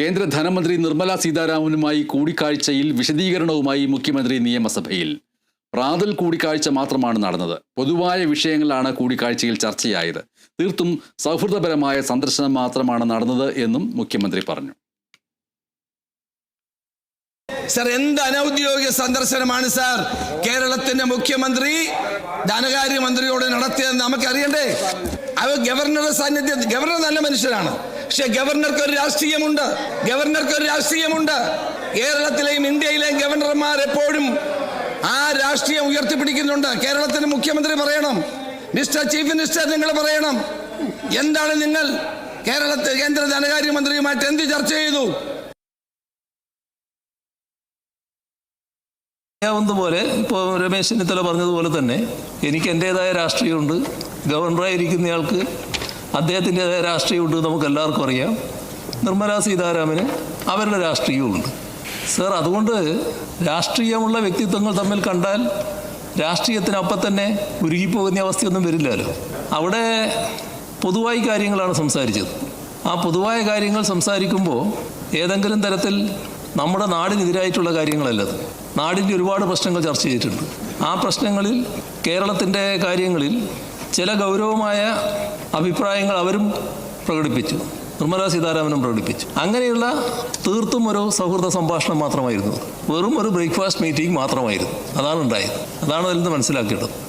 കേന്ദ്ര ധനമന്ത്രി നിർമ്മല സീതാരാമനുമായി കൂടിക്കാഴ്ചയിൽ വിശദീകരണവുമായി മുഖ്യമന്ത്രി നിയമസഭയിൽ. പ്രാതൽ കൂടിക്കാഴ്ച മാത്രമാണ് നടന്നത്. പൊതുവായ വിഷയങ്ങളാണ് കൂടിക്കാഴ്ചയിൽ ചർച്ചയായത്. തീർത്തും സൗഹൃദപരമായ സന്ദർശനം മാത്രമാണ് നടന്നത് എന്നും മുഖ്യമന്ത്രി പറഞ്ഞു. സർ എന്ത് അനൗദ്യോഗിക സന്ദർശനമാണ് സാർ? കേരളത്തിന്റെ മുഖ്യമന്ത്രി ധനകാര്യമന്ത്രിയോട് നടത്തിയതെന്ന് നമുക്കറിയണ്ടേ? അവ ഗവർണറുടെ സാന്നിധ്യം ഗവർണർ നല്ല മനുഷ്യരാണ്. പക്ഷെ ഗവർണർക്ക് ഒരു രാഷ്ട്രീയമുണ്ട്. ഗവർണർക്ക് ഒരു രാഷ്ട്രീയമുണ്ട്. കേരളത്തിലെയും ഇന്ത്യയിലെയും ഗവർണർമാർ എപ്പോഴും ആ രാഷ്ട്രീയം ഉയർത്തിപ്പിടിക്കുന്നുണ്ട്. കേരളത്തിന്റെ മുഖ്യമന്ത്രി പറയണം. മിസ്റ്റർ ചീഫ് മിനിസ്റ്റർ നിങ്ങൾ പറയണം. എന്താണ് നിങ്ങൾ? കേരളത്തിൽ കേന്ദ്ര ധനകാര്യമന്ത്രിയുമായിട്ട് എന്ത് ചർച്ച ചെയ്തു? അറിയാവുന്ന പോലെ ഇപ്പോൾ രമേശ് ചെന്നിത്തല പറഞ്ഞതുപോലെ തന്നെ എനിക്ക് എന്റേതായ രാഷ്ട്രീയമുണ്ട്. ഗവർണറായിരിക്കുന്നയാൾക്ക് അദ്ദേഹത്തിന്റെതായ രാഷ്ട്രീയമുണ്ട് നമുക്ക് എല്ലാവർക്കും അറിയാം. നിർമ്മലാ സീതാരാമന് അവരുടെ രാഷ്ട്രീയമുണ്ട് സർ അതുകൊണ്ട് രാഷ്ട്രീയമുള്ള വ്യക്തിത്വങ്ങൾ തമ്മിൽ കണ്ടാൽ രാഷ്ട്രീയത്തിനപ്പം തന്നെ ഉരുകിപ്പോകുന്ന അവസ്ഥയൊന്നും വരില്ലല്ലോ. അവിടെ പൊതുവായി കാര്യങ്ങളാണ് സംസാരിച്ചത്. ആ പൊതുവായ കാര്യങ്ങൾ സംസാരിക്കുമ്പോൾ ഏതെങ്കിലും തരത്തിൽ നമ്മുടെ നാടിനെതിരായിട്ടുള്ള കാര്യങ്ങളല്ലത് നാടിന്റെ ഒരുപാട് പ്രശ്നങ്ങൾ ചർച്ച ചെയ്തിട്ടുണ്ട്. ആ പ്രശ്നങ്ങളിൽ കേരളത്തിന്റെ കാര്യങ്ങളിൽ ചില ഗൗരവമായ അഭിപ്രായങ്ങൾ അവരും പ്രകടിപ്പിച്ചു. നിർമ്മലാ സീതാരാമനും പ്രകടിപ്പിച്ചു. അങ്ങനെയുള്ള തീർത്തും ഒരു സൗഹൃദ സംഭാഷണം മാത്രമായിരുന്നു. വെറും ഒരു ബ്രേക്ക്ഫാസ്റ്റ് മീറ്റിംഗ് മാത്രമായിരുന്നു. അതാണ് ഉണ്ടായത്. അതാണ് അതിൽ നിന്ന് മനസ്സിലാക്കേണ്ടത്.